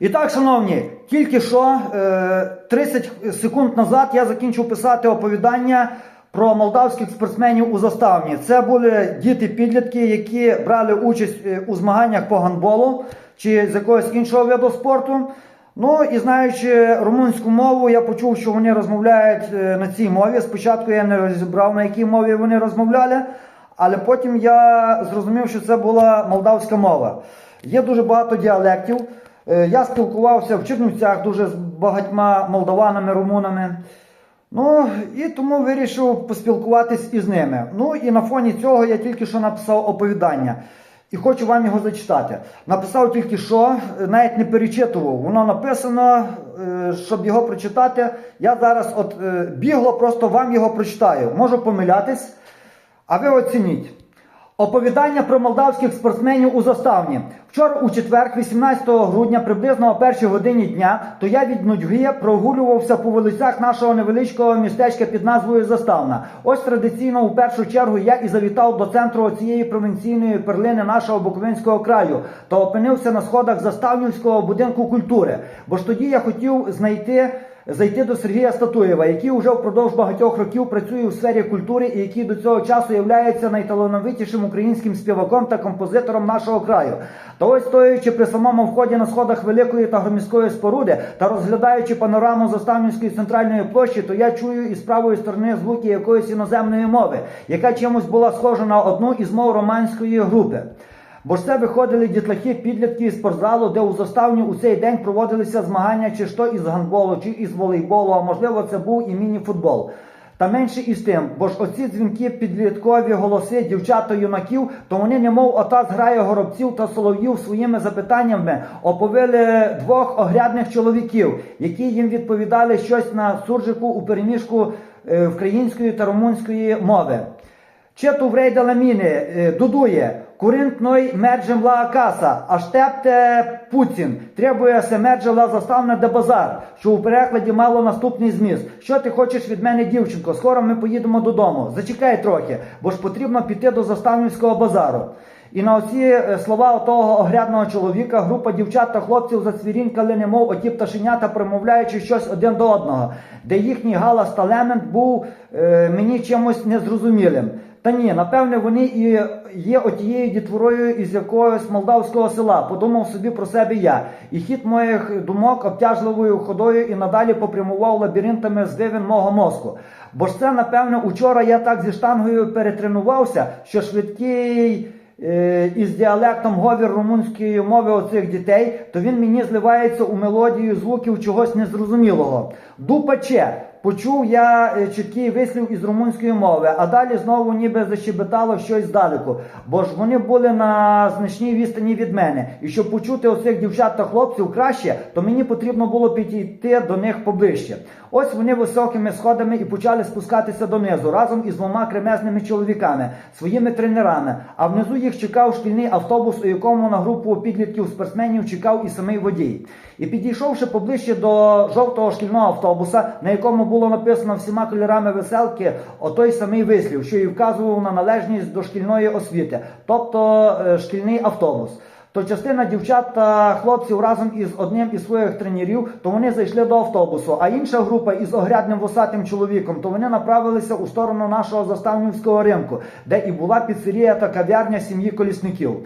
І так, шановні, тільки що е, 30 секунд назад я закінчив писати оповідання про молдавських спортсменів у заставні. Це були діти-підлітки, які брали участь е, у змаганнях по гандболу чи з якогось іншого виду спорту. Ну і знаючи румунську мову, я почув, що вони розмовляють е, на цій мові. Спочатку я не розібрав, на якій мові вони розмовляли, але потім я зрозумів, що це була молдавська мова. Є дуже багато діалектів. Е, Я спілкувався в Чернівцях дуже з багатьма молдаванами, румунами. Ну і тому вирішив поспілкуватись із ними. Ну і на фоні цього я тільки що написав оповідання. І хочу вам його зачитати. Написав тільки що, навіть не перечитував. Воно написано, е, щоб його прочитати. Я зараз от е, бігло, просто вам його прочитаю. Можу помилятись, а ви оцініть. Оповідання про молдавських спортсменів у заставні. Вчора у четвер, 18 грудня, приблизно о першій годині дня, то я від нудьги прогулювався по вулицях нашого невеличкого містечка під назвою Заставна. Ось традиційно у першу чергу я і завітав до центру цієї провінційної перлини нашого Буковинського краю та опинився на сходах Заставнівського будинку культури. Бо ж тоді я хотів знайти зайти до Сергія Статуєва, який уже впродовж багатьох років працює у сфері культури і який до цього часу є найталановитішим українським співаком та композитором нашого краю. Та ось стоячи при самому вході на сходах великої та громіської споруди та розглядаючи панораму Заставнівської центральної площі, то я чую із правої сторони звуки якоїсь іноземної мови, яка чимось була схожа на одну із мов романської групи. Бо ж це виходили дітлахи, підлітки із спортзалу, де у заставні у цей день проводилися змагання чи що із гандболу, чи із волейболу, а можливо це був і міні-футбол. Та менше із тим, бо ж оці дзвінки, підліткові голоси дівчат та юнаків, то вони немов ота зграє горобців та солов'їв своїми запитаннями оповили двох огрядних чоловіків, які їм відповідали щось на суржику у переміжку е, української та румунської мови. Чето врейда ламіни, е, дудує, куринт ной мерджем ла акаса, аштепте Путін, требує се мерджа ла заставне де базар, що у перекладі мало наступний зміст. Що ти хочеш від мене, дівчинко? Скоро ми поїдемо додому. Зачекай трохи, бо ж потрібно піти до заставнівського базару. І на оці е, слова того огрядного чоловіка група дівчат та хлопців зацвірінькали, немов оті пташенята, промовляючи щось один до одного, де їхній галас та лемент був е, мені чимось незрозумілим. Та ні, напевне, вони і є отією дітворою із якогось молдавського села. Подумав собі про себе я. І хід моїх думок обтяжливою ходою і надалі попрямував лабіринтами здивин мого мозку. Бо ж це, напевне, учора я так зі штангою перетренувався, що швидкий. е, Із діалектом говір румунської мови оцих дітей, то він мені зливається у мелодію звуків чогось незрозумілого. Дупаче. Почув я е, чіткий вислів із румунської мови, а далі знову ніби защебетало щось здалеку. Бо ж вони були на значній відстані від мене. І щоб почути оцих дівчат та хлопців краще, то мені потрібно було підійти до них поближче. Ось вони високими сходами і почали спускатися донизу разом із двома кремезними чоловіками, своїми тренерами. А внизу їх чекав шкільний автобус, у якому на групу підлітків спортсменів чекав і самий водій. І підійшовши поближче до жовтого шкільного автобуса, на якому було написано всіма кольорами веселки, отой самий вислів, що і вказував на належність до шкільної освіти, тобто е, шкільний автобус. То частина дівчат та хлопців разом із одним із своїх тренерів, то вони зайшли до автобусу. А інша група із огрядним вусатим чоловіком, то вони направилися у сторону нашого заставнівського ринку, де і була піцерія та кав'ярня сім'ї колісників.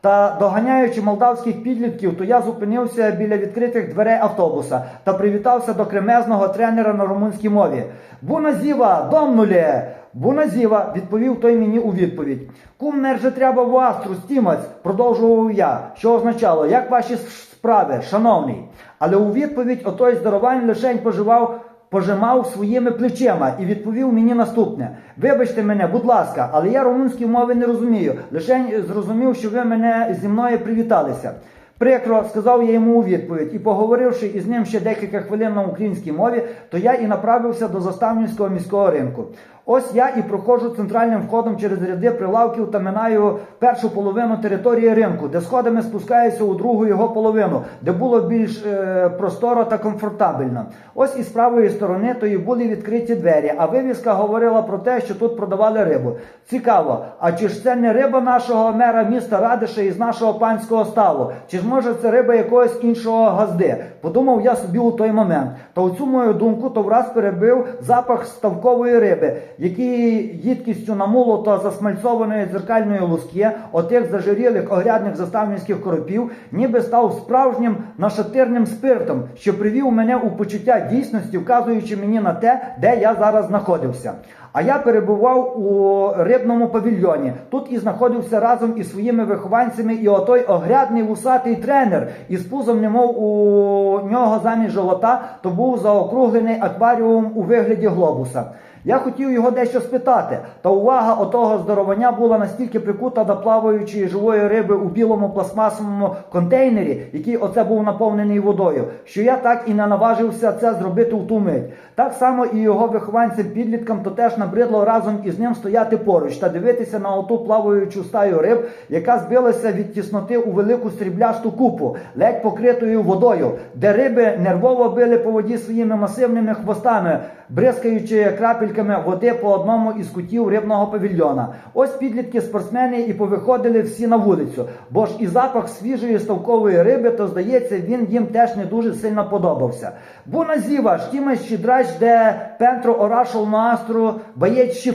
Та доганяючи молдавських підлітків, то я зупинився біля відкритих дверей автобуса та привітався до кремезного тренера на румунській мові. Буна зіва, домнулє! Буна зіва, відповів той мені у відповідь. Кум мерже треба вастру, стімець, продовжував я, що означало, як ваші справи, шановний. Але у відповідь отой здоровань лишень поживав пожимав своїми плечима і відповів мені наступне: Вибачте мене, будь ласка, але я румунської мови не розумію. Лише зрозумів, що ви мене зі мною привіталися. Прикро сказав я йому у відповідь, і поговоривши із ним ще декілька хвилин на українській мові, то я і направився до Заставнівського міського ринку. Ось я і проходжу центральним входом через ряди прилавків та минаю першу половину території ринку, де сходами спускаюся у другу його половину, де було більш е, просторо та комфортабельно. Ось із правої сторони то і були відкриті двері, а вивіска говорила про те, що тут продавали рибу. Цікаво, а чи ж це не риба нашого мера міста Радиша із нашого панського ставу? Чи ж може це риба якогось іншого газди. Подумав я собі у той момент. Та оцю мою думку то враз перебив запах ставкової риби, який їдкістю намолото засмальцованої дзеркальної луски, отих зажирілих огрядних заставницьких коропів, ніби став справжнім нашатирним спиртом, що привів мене у почуття дійсності, вказуючи мені на те, де я зараз знаходився. А я перебував у рибному павільйоні. Тут і знаходився разом із своїми вихованцями, і отой огрядний вусатий тренер із пузом, немов у нього замість живота, то був заокруглений акваріум у вигляді глобуса. Я хотів його дещо спитати, та увага отого здоровання була настільки прикута до плаваючої живої риби у білому пластмасовому контейнері, який оце був наповнений водою, що я так і не наважився це зробити в ту мить. Так само і його вихованцям підліткам то теж набридло разом із ним стояти поруч та дивитися на оту плаваючу стаю риб, яка збилася від тісноти у велику сріблясту купу, ледь покритою водою, де риби нервово били по воді своїми масивними хвостами, бризкаючи крапельками води по одному із кутів рибного павільйона. Ось підлітки спортсмени і повиходили всі на вулицю, бо ж і запах свіжої ставкової риби, то здається, він їм теж не дуже сильно подобався. Буна зіва, штіма щідрач, де пентро орашол маастру, баєць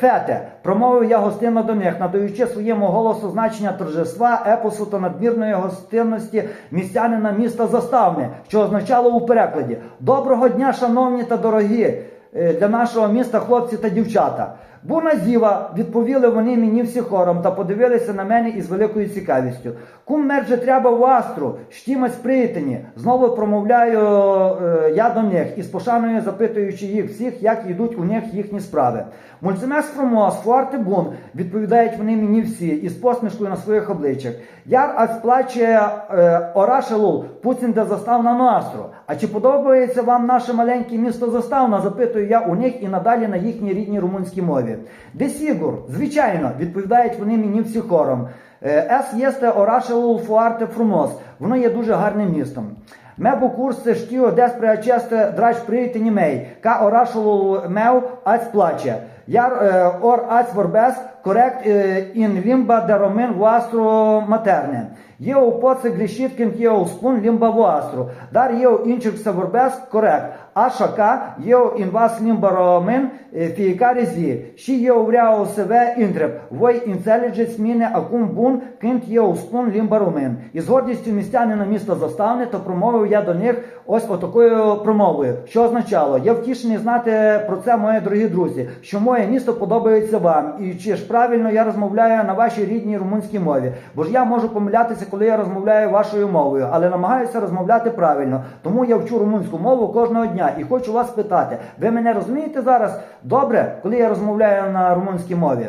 фете, промовив я гостинно до них, надаючи своєму голосу значення торжества, епосу та надмірної гостинності містянина міста Заставне, що означало у перекладі Доброго дня, шановні та дорогі е, для нашого міста хлопці та дівчата. Буна зіва, відповіли вони мені всі хором та подивилися на мене із великою цікавістю. Кум мерже треба в астру, штімець приятені. Знову промовляю е, я до них із пошаною запитуючи їх всіх, як йдуть у них їхні справи. Мульцемес фромос, фуарте бун, відповідають вони мені всі із посмішкою на своїх обличчях. Яр аж плаче е, орашелул, Пуцін де заставна на астру. А чи подобається вам наше маленьке місто заставна? Запитую я у них і надалі на їхній рідній румунській мові. Де Сігур? Звичайно, відповідають вони мені всі хором. Е, Ес єсте орашелул фуарте фрумос. Воно є дуже гарним містом. Мебо курсе штіо despre aceste dragi prieteni mei, ca orașul meu ați place. Iar uh, ori ați vorbesc corect uh, în limba de român voastră materne. Eu pot să greșit când eu spun limba voastră, dar eu încerc să vorbesc corect. Așa ca eu învaț limba român fiecare zi și eu vreau să vă întreb, voi înțelegeți mine acum bun când eu spun limba român. Із гордістю містянина міста Заставне, то промовив я до них ось отакою промовою, що означало, я втішений знати про це, мої дорогі друзі, що моє місто подобається вам, і чи ж правильно я розмовляю на вашій рідній румунській мові. Бо ж я можу помилятися, коли я розмовляю вашою мовою, але намагаюся розмовляти правильно. Тому я вчу румунську мову кожного дня і хочу вас питати, ви мене розумієте зараз добре, коли я розмовляю на румунській мові?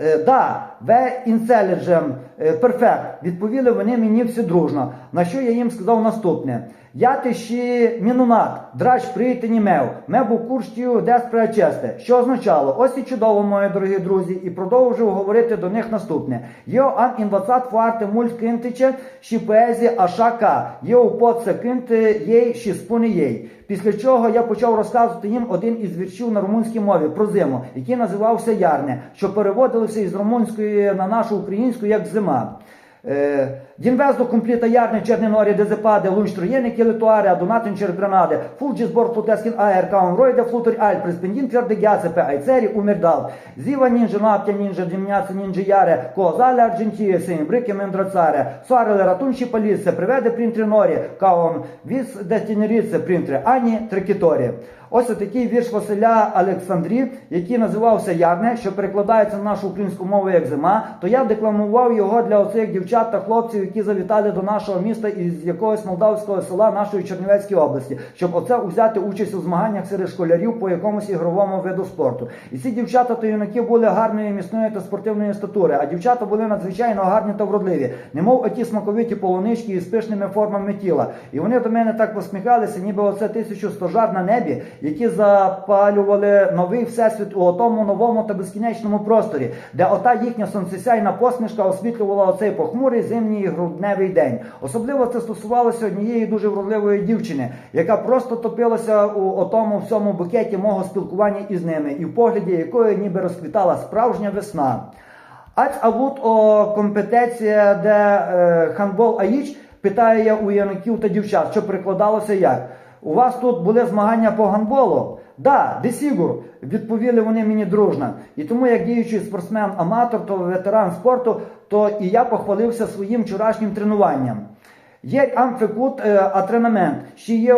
Е, Да, ве інселіджем перфект. Відповіли вони мені всі дружно. На що я їм сказав наступне: Я ти ще мінунат, драч приятені мев, мебу курштію деспре честе. Що означало? Ось і чудово, мої дорогі друзі, і продовжив говорити до них наступне. Йо ан інвацат фуарте мульт кинтиче, ші поезі ашака, йо поце кинти єй, ші спуни єй. Після чого я почав розказувати їм один із віршів на румунській мові про зиму, який називався Ярне, що переводилося із румунської на нашу українську як зима. Е, Din vezdo cumplită iarne cerne nore de zăpadă, luni străiene chelătoare, adunate în cer granade, fulgi zbor plutesc în aer ca un roi de fluturi albi, răspândind fier de gheață pe ai țării umerdal. Ziua ninge, noaptea ninge, dimineața ninge iare, cozale argintie se îmbrâche în îndrățare, soarele ratun și pălit se prevede printre nori, ca un vis de tineriță printre ani trecători. Ось такий вірш Василя Олександрі, який називався Ярне, що перекладається на нашу українську мову як зима, то я декламував його для оцих дівчат та хлопців, які завітали до нашого міста із якогось молдавського села нашої Чернівецької області, щоб оце взяти участь у змаганнях серед школярів по якомусь ігровому виду спорту. І ці дівчата та юнаки були гарної, міцної та спортивної статури, а дівчата були надзвичайно гарні та вродливі, немов оті смаковиті полунички із пишними формами тіла. І вони до мене так посміхалися, ніби оце тисячу стожар на небі, які запалювали новий всесвіт у тому новому та безкінечному просторі, де ота їхня сонцесяйна посмішка освітлювала оцей похмурий зимній грудневий день. Особливо це стосувалося однієї дуже вродливої дівчини, яка просто топилася у отому всьому букеті мого спілкування із ними, і в погляді якої ніби розквітала справжня весна. Аць авут о компетенція, де е, ханбол аїч питає я у юнаків та дівчат, що прикладалося як. У вас тут були змагання по гандболу? Да, десігур, відповіли вони мені дружно. І тому, як діючий спортсмен-аматор, то ветеран спорту, то і я похвалився своїм вчорашнім тренуванням. Є амфікут атренамент, ще є,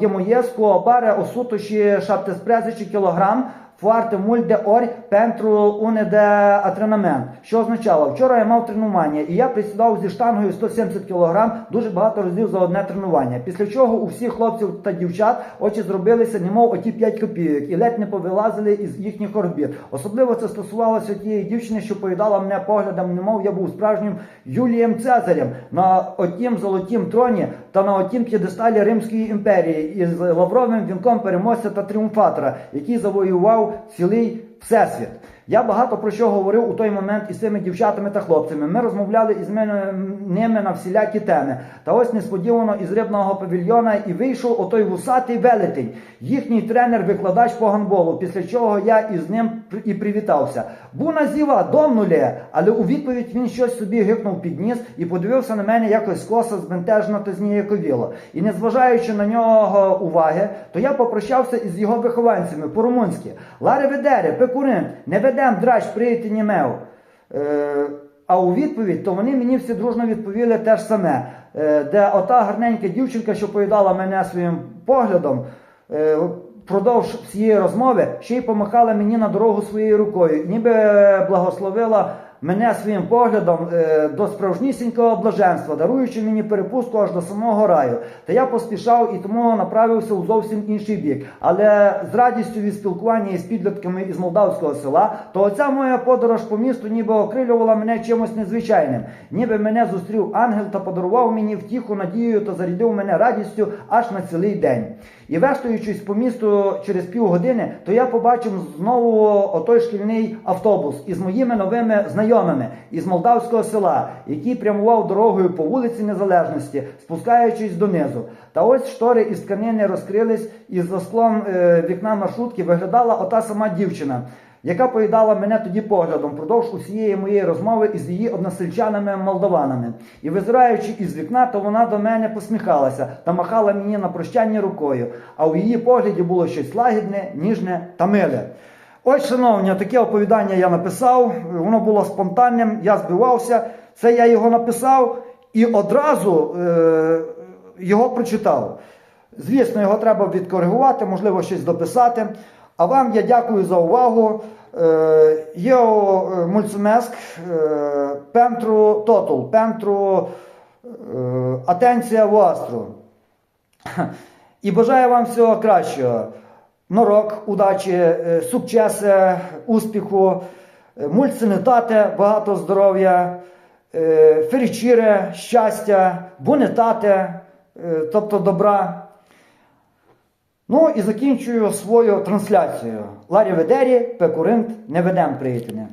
є моє o bară 117 kg foarte mult de ori pentru une de antrenament. Що означало? Вчора я мав тренування і я присідав зі штангою 170 кг дуже багато разів за одне тренування. Після чого у всіх хлопців та дівчат очі зробилися, немов оті 5 копійок, і ледь не повилазили із їхніх орбіт. Особливо це стосувалося тієї дівчини, що поїдала мене поглядом, немов я був справжнім Юлієм Цезарем на отім золотім троні та на отім п'єдесталі Римської імперії із лавровим вінком переможця та тріумфатора, який завоював цілий всесвіт. Я багато про що говорив у той момент із цими дівчатами та хлопцями. Ми розмовляли із ними на всілякі теми. Та ось несподівано із рибного павільйона і вийшов отой вусатий велетень, їхній тренер-викладач по гандболу, після чого я із ним і привітався. Буна зіва, домнулє, але у відповідь він щось собі гикнув під ніс і подивився на мене якось скоса, збентежно та зніяковіло. І незважаючи на нього уваги, то я попрощався із його вихованцями по-румунськи. Ларе ведере, пекурин, не ведем драч прийти німев. Е, а у відповідь, то вони мені всі дружно відповіли те ж саме, Е, де ота гарненька дівчинка, що поїдала мене своїм поглядом, е, впродовж всієї розмови ще й помахала мені на дорогу своєю рукою, ніби благословила мене своїм поглядом е, до справжнісінького блаженства, даруючи мені перепустку аж до самого раю. Та я поспішав і тому направився у зовсім інший бік. Але з радістю від спілкування із підлітками із молдавського села, то оця моя подорож по місту ніби окрилювала мене чимось незвичайним. Ніби мене зустрів ангел та подарував мені втіху, надію та зарядив мене радістю аж на цілий день. І вештуючись по місту через півгодини, то я побачив знову отой шкільний автобус із моїми новими знайомими із молдавського села, який прямував дорогою по вулиці Незалежності, спускаючись донизу. Та ось штори із тканини розкрились, і за склом е, вікна маршрутки виглядала ота сама дівчина. Яка поїдала мене тоді поглядом впродовж усієї моєї розмови із її односельчанами молдаванами. І визираючи із вікна, то вона до мене посміхалася та махала мені на прощання рукою. А у її погляді було щось лагідне, ніжне та миле. Ось, шановні, таке оповідання я написав. Воно було спонтанним, я збивався. Це я його написав і одразу е, його прочитав. Звісно, його треба відкоригувати, можливо, щось дописати. А вам я дякую за увагу. Eu mulțumesc pentru totul, pentru atenția voastră. І бажаю вам всього кращого. Норок, удачі, е, сукчеси, успіху, е, мульцинитати, багато здоров'я, е, ферічіре, щастя, бунетати, е, тобто добра. Ну і закінчую свою трансляцію. Ларі Ведері, Пекуринт, не ведем приятеля.